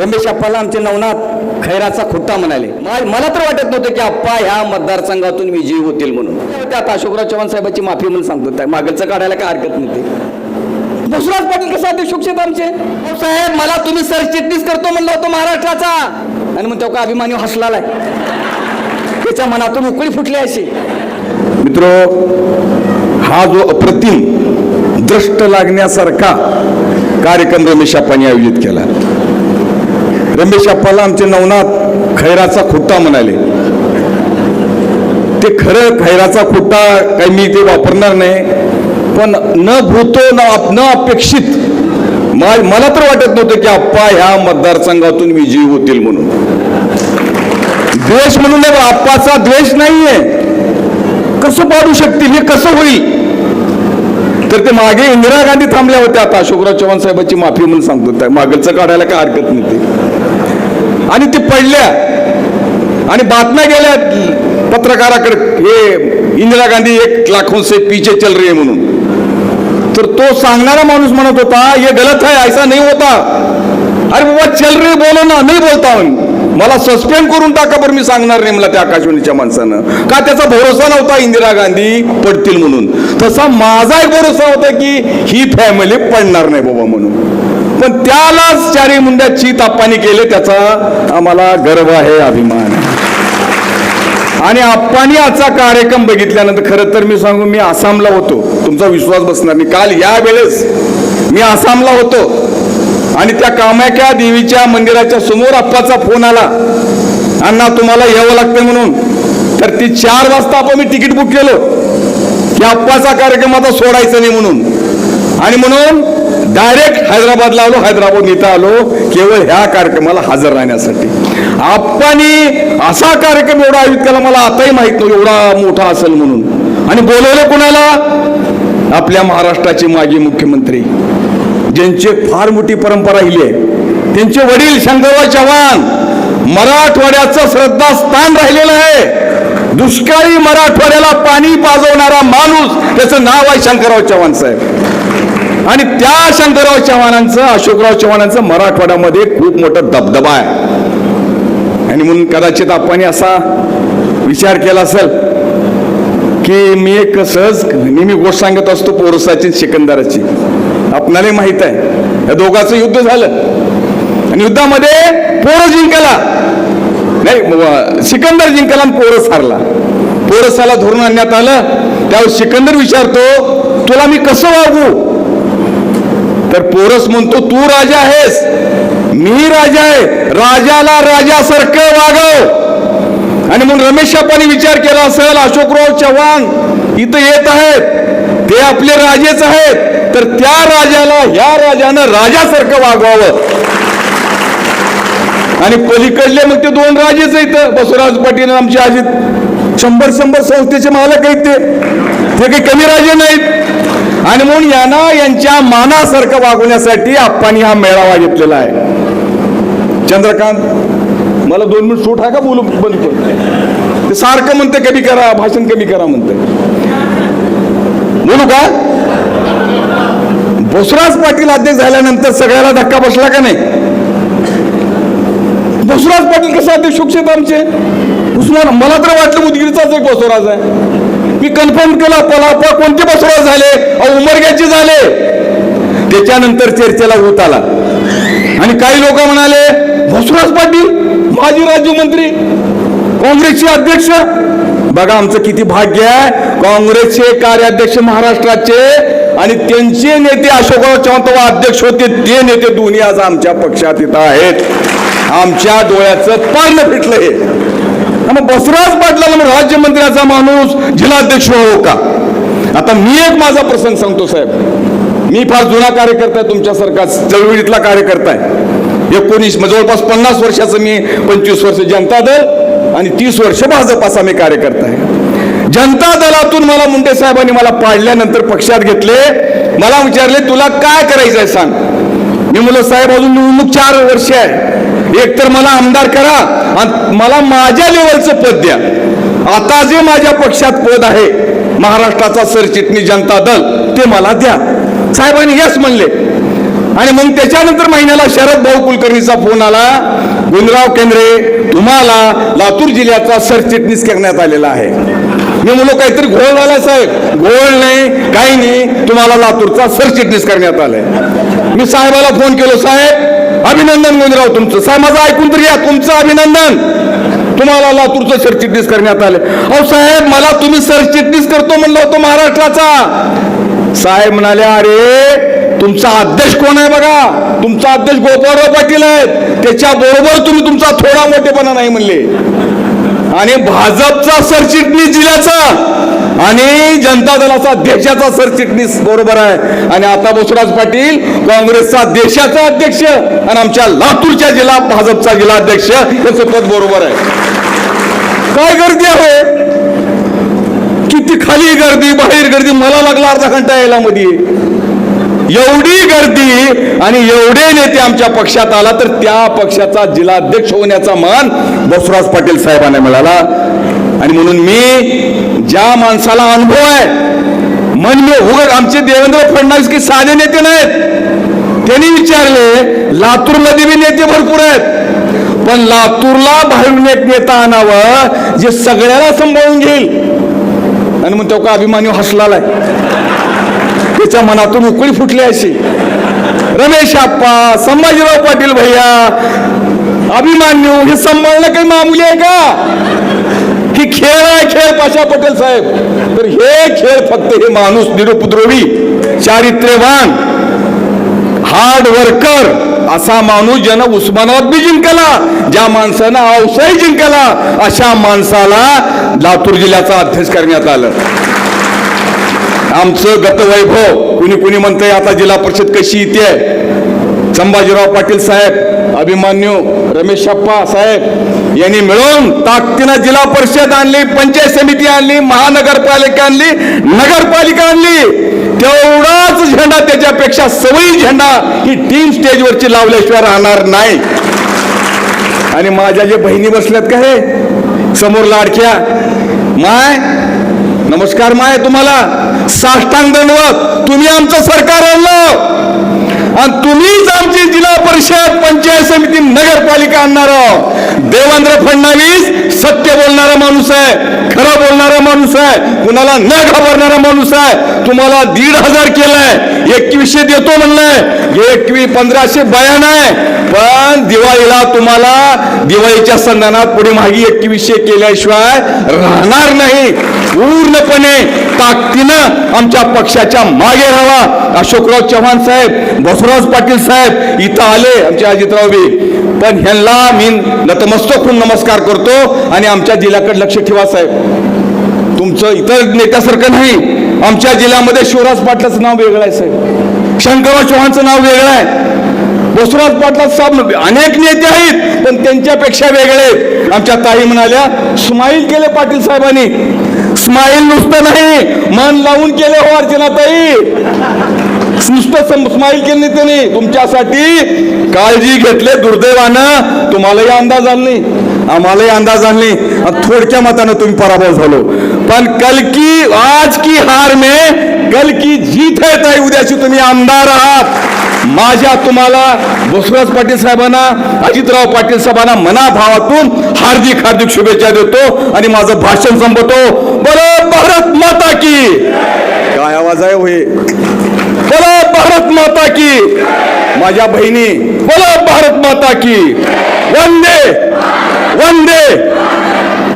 रमेश अप्पाला आमचे नवनाथ खैराचा खुट्टा म्हणाले. मला तर वाटत नव्हतं की अप्पा ह्या मतदारसंघातून विजयी होतील म्हणून. त्यात अशोकराव चव्हाण साहेबांची माफी म्हणून सांगतो त्या. मागलचं काढायला काय हरकत नव्हती दुसराच पाटील कसा अध्यक्ष आमचे? साहेब मला तुम्ही सरचिटणीस करतो म्हणलं होतं महाराष्ट्राचा. आणि मग तेव्हा अभिमानी हसलाय त्याच्या मनातून उकळी फुटली अशी. मित्र हा जो अप्रतिम दृष्ट लागण्यासारखा कार्यक्रम रमेश अप्पांनी आयोजित केला. रमेश अप्पाला आमचे नवनाथ खैराचा खुट्टा म्हणाले. ते खरं खैराचा खुट्टा काही मी ते वापरणार नाही पण न भूतो न न अपेक्षित मला तर वाटत नव्हतं की अप्पा ह्या मतदारसंघातून विजयी होतील म्हणून. द्वेष म्हणून नाही, अप्पाचा द्वेष नाहीये. कसं पाडू शकतील हे कसं होईल? तर ते मागे इंदिरा गांधी थांबल्या होत्या आता अशोकराव चव्हाण साहेबांची माफी म्हणून सांगतो त्या मागचं काढायला काय हरकत नाही ते. आणि ते पडल्या. आणि बातम्या गेल्या पत्रकाराकडे हे इंदिरा गांधी एक लाखों से पीछे चल रही है म्हणून. तर तो सांगणारा माणूस म्हणत होता हे गलत आहे ऐसा नाही होता. अरे बाबा चल रही बोलो ना नाही बोलता मला सस्पेंड करून टाका बरं मी सांगणार नाही मला त्या आकाशवाणीच्या माणसानं. का त्याचा भरोसा नव्हता इंदिरा गांधी पडतील म्हणून? तसा माझा एक भरोसा होता की ही फॅमिली पडणार नाही बाबा म्हणून. पण त्यालाच चारी मुंड्या चीत आप्पानी केले त्याचा आम्हाला गर्व आहे अभिमान आणि आप्पानी आजचा कार्यक्रम बघितल्यानंतर खरं तर मी सांगू मी आसामला होतो. तुमचा विश्वास बसणार मी काल या वेळेस मी आसामला होतो. आणि त्या कामाख्या देवीच्या मंदिराच्या समोर आप्पाचा फोन आला. अण्णा तुम्हाला यावं लागतं म्हणून. तर ती चार वाजता आपण मी तिकीट बुक केलं. की आप्पाचा कार्यक्रम आता सोडायचा नाही म्हणून. आणि म्हणून डायरेक्ट हैदराबादला आलो हैदराबाद इथं आलो केवळ ह्या कार्यक्रमाला हजर राहण्यासाठी. आप्पानी असा कार्यक्रम एवढा आयोजित केला मला आताही माहीत नव्हतं एवढा मोठा असेल म्हणून. आणि बोलवलं कुणाला? आपल्या महाराष्ट्राचे माजी मुख्यमंत्री. ज्यांची फार मोठी परंपरा राहिली आहे. त्यांचे वडील शंकरराव चव्हाण मराठवाड्याचं श्रद्धास्थान राहिलेलं आहे. दुष्काळी मराठवाड्याला पाणी पाजवणारा माणूस त्याचं नाव आहे शंकरराव चव्हाण साहेब. आणि त्या शंकरराव चव्हाणांचं अशोकराव चव्हाणांचं मराठवाड्यामध्ये खूप मोठा दबदबा आहे. आणि म्हणून कदाचित आपण असा विचार केला असेल की मी एक सहज नेहमी गोष्ट सांगत असतो पोरसाची सिकंदराची. आपणाला माहीत आहे. या दोघांचं युद्ध झालं. आणि युद्धामध्ये पोरस जिंकला नाही सिकंदर जिंकला आणि पोरस हारला पोरसाला धरून आणण्यात आलं. त्यावर सिकंदर विचारतो तुला मी कसं वागू? तर पोरस म्हणतो तू राजा आहेस. मी राजा आहे. राजाला राजासारखं वागव. आणि म्हणून रमेश अप्पांनी विचार केला असेल अशोकराव चव्हाण इथं येत आहेत. ते आपले राजेच आहेत. तर त्या राजाला ह्या राजानं राजासारखं वागवावं आणि पलीकडले मग ते दोन राजेच आहेत. बसवराज पाटील आमचे अजित. शंभर शंभर संस्थेचे मालक आहेत ते. ते काही कमी राजे नाहीत. आणि म्हणून यांना यांच्या मानासारखं वागवण्यासाठी आप्पांनी हा मेळावा घेतलेला आहे. चंद्रकांत मला दोन मिनिट सूट आहे का बोलू बंद कर. ते सारखं म्हणते कमी करा भाषण कमी करा म्हणते. बोलू का? बसवराज पाटील अध्यक्ष झाल्यानंतर सगळ्याला धक्का बसला का नाही? बसवराज पाटील कसं अध्यक्ष होऊ आमचे? उस्मान मला तर वाटलं उदगीरचाच एक बसवराज आहे. मी कन्फर्म केला पलापा कोणते बसवराज झाले? उमरग्याचे झाले. त्याच्यानंतर चर्चेला होत आला. आणि काही लोक म्हणाले बसवराज पाटील माजी राज्यमंत्री काँग्रेसचे अध्यक्ष. बघा आमचं किती भाग्य आहे. काँग्रेसचे कार्याध्यक्ष महाराष्ट्राचे आणि त्यांचे नेते अशोकराव चव्हाण अध्यक्ष होते. ते नेते दोन्ही आज आमच्या पक्षात इथं आहेत. आमच्या डोळ्याचं पारण फिटलं हे. मग बसवराज पाटलाला मग राज्यमंत्र्याचा माणूस जिल्हाध्यक्ष हो का? आता मी एक माझा प्रसंग सांगतो साहेब. मी फार जुना कार्यकर्ता आहे तुमच्यासारखा चळवळीतला कार्यकर्ता आहे. एकोणीस म्हणजे जवळपास पन्नास वर्षाचं मी पंचवीस वर्ष जनता दल आणि तीस वर्ष भाजपाचा मी कार्यकर्ता आहे. जनता दलातून मला मुंडे साहेबांनी मला पाडल्यानंतर पक्षात घेतले. मला विचारले तुला काय करायचं आहे सांग? मी म्हणलं साहेब अजून निवडणूक चार वर्ष आहे एक तर मला आमदार करा आणि मला माझ्या लेवलचं पद द्या. आता जे माझ्या पक्षात पद आहे महाराष्ट्राचा सरचिटणीस जनता दल ते मला द्या. साहेबांनी यस म्हणले. आणि मग त्याच्यानंतर महिन्याला शरद भाऊ कुलकर्णीचा फोन आला. गुंदराव केंद्रे तुम्हाला लातूर जिल्ह्याचा सरचिटणीस करण्यात आलेला आहे. मी म्हणलो काहीतरी घोळ झाला साहेब. घोळ नाही काही नाही. तुम्हाला लातूरचा सरचिटणीस करण्यात आलाय. मी साहेबाला फोन केलो साहेब अभिनंदन गुंजराव तुमचं. साहेब माझं ऐकून तरी या. तुमचं अभिनंदन. तुम्हाला लातूरचं सरचिटणीस करण्यात आले. अहो साहेब मला तुम्ही सरचिटणीस करतो म्हणलं होतो महाराष्ट्राचा. साहेब म्हणाले अरे तुमचा अध्यक्ष कोण आहे बघा? तुमचा अध्यक्ष गोपाळराव पाटील आहेत. त्याच्या बरोबर तुम्ही तुमचा थोडा मोठेपणा नाही म्हणले. आणि भाजपचा सरचिटणीस जिल्ह्याचा आणि जनता दलाचा देशाचा सरचिटणीस बरोबर आहे. आणि आता बसवराज पाटील काँग्रेसचा देशाचा अध्यक्ष आणि आमच्या लातूरच्या जिल्हा भाजपचा जिल्हा अध्यक्ष याचं पद बरोबर आहे. काय गर्दी आहे? किती खाली गर्दी बाहेर गर्दी. मला लागला अर्धा घंटा यायला मध्ये. एवढी गर्दी आणि एवढे नेते आमच्या पक्षात आला तर त्या पक्षाचा जिल्हाध्यक्ष होण्याचा मान बसवराज पाटील साहेबांना मिळाला. आणि म्हणून मी ज्या माणसाला अनुभव आहे मन मी उघड आमचे देवेंद्र फडणवीस की साधे नेते नाहीत. त्यांनी विचारले लातूरमध्ये बी नेते भरपूर आहेत. पण लातूरला बाहेरून एक नेता आणावं जे सगळ्याला सांभाळून घेईल. आणि मग तो का अभिमानी हसलाय त्याच्या मनातून उकळी फुटली अशी. रमेश आप्पा संभाजीराव पाटील भैया अभिमान्यू हे सांभाळणं काही मामुली आहे का? की खेळ आहे खेळ पाशा पटेल साहेब. तर हे खेळ फक्त हे माणूस निरुपद्रवी चारित्र्यवान हार्ड वर्कर असा माणूस ज्यानं उस्मानाबाद बी जिंकला ज्या माणसानं औसाही जिंकला अशा माणसाला लातूर जिल्ह्याचा अध्यक्ष करण्यात आलं. आमचं गतवैभव कुणी कुणी म्हणतंय आता जिल्हा परिषद कशी येते? संभाजीराव पाटील साहेब अभिमान्यू रमेश अप्पा साहेब यांनी मिळून ताकदीनं जिल्हा परिषद आणली पंचायत समिती आणली महानगरपालिका आणली नगरपालिका आणली. तेवढाच झेंडा त्याच्यापेक्षा सवयी झेंडा ही टीम स्टेजवरची लावल्याशिवाय राहणार नाही. आणि माझ्या जे बहिणी बसल्यात का हे? समोर लाडक्या. माय नमस्कार माय तुम्हाला. साष्टांग दंडवत. तुम्ही आमचं सरकार आणलं. आणि तुम्हीच आमची जिल्हा परिषद पंचायत समिती नगरपालिका आणणार आहोत. देवेंद्र फडणवीस सत्य बोलणारा माणूस आहे खरं बोलणारा माणूस आहे कुणाला न घाबरणारा माणूस आहे. तुम्हाला दीड हजार केलाय. एकवीसशे देतो म्हणलंय. एकवीस पंधराशे बयान आहे. पण दिवाळीला तुम्हाला दिवाळीच्या संधानात पुढे मागे एकवीसशे केल्याशिवाय राहणार नाही. पूर्णपणे ताकदीनं आमच्या पक्षाच्या मागे राहावा. अशोकराव चव्हाण साहेब बसवराज पाटील साहेब इथं आले आमचे अजितराव बी. पण ह्यांना मी नतमस्तक होऊन नमस्कार करतो आणि आमच्या जिल्ह्याकडे लक्ष ठेवा साहेब. तुमचं इतर नेत्यासारखं नाही. आमच्या जिल्ह्यामध्ये शिवराज पाटलाचं नाव वेगळं आहे साहेब. शंकरराव चव्हाणचं नाव वेगळं आहे. बसवराज पाटला साहेब अनेक नेते आहेत पण त्यांच्यापेक्षा वेगळे आहेत. आमच्या ताई म्हणाल्या स्माईल केले पाटील साहेबांनी. स्माईल नुसतं नाही मन लावून केले हो अर्चना ताई. नुसतं सम- स्माईल केली त्यांनी. तुमच्यासाठी काळजी घेतले दुर्दैवानं तुम्हालाही अंदाज आला नाही. आम्हालाही अंदाज आला नाही. थोडक्या मतानं तुम्ही पराभव झालो. पण कल की आज की हार में कल की जीत है ताई उद्याशी तुम्ही आमदार आहात. माझ्या तुम्हाला बसवराज पाटील साहेबांना अजितराव पाटील साहेबांना मनाभावातून हार्दिक हार्दिक शुभेच्छा देतो आणि माझं भाषण संपवतो बोलो भारत माता की! काय आवाज आहे होय बोलो भारत माता की! माझ्या बहिणी. बोलो भारत माता की! वंदे! वंदे!